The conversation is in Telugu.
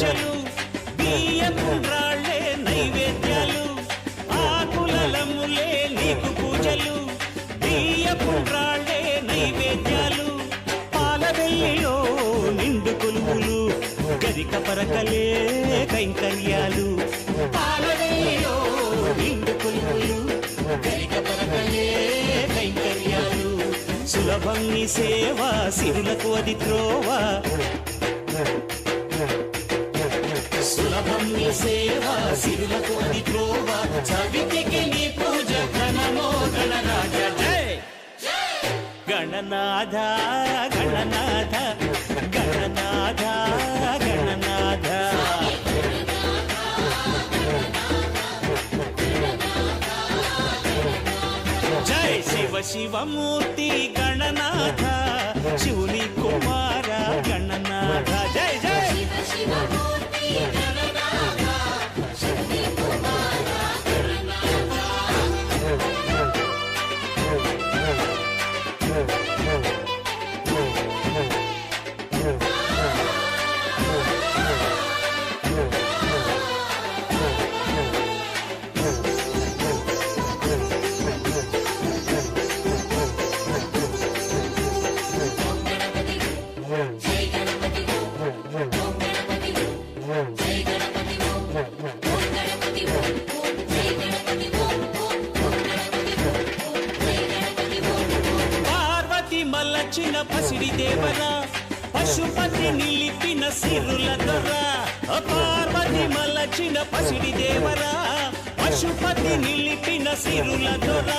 పూజలు బియ్యం రాళ్ళే నైవేద్యాలు. ఆకులలములే నీకు పూజలు. బియ్యపుండ్రాళ్ళే నైవేద్యాలు. పాలవెల్లిలో నిండు కొలువులు గరిక పరకలే కైంకర్యాలు. పాలవెల్లిలో నిండు కొలువులు గరిక పరకలే కైంకర్యాలు. సులభం నీ సేవ సిరులకు అది త్రోవ. నీ సేవ సిరులకు అది త్రోవ చవితికి నీ పూజ ఘనమో గణరాజ గణనాథ గణనాథ గణనాథ గణనాథ. జై శివ శివమూర్తి గణనాథ. శివుని కుమార పార్వతి పసిడి దేవరా పశుపతి నిలిపిన సిరుల దొర. పార్వతి మలచిన పసిడి దేవరా పశుపతి నిలిపిన సిరుల దొర.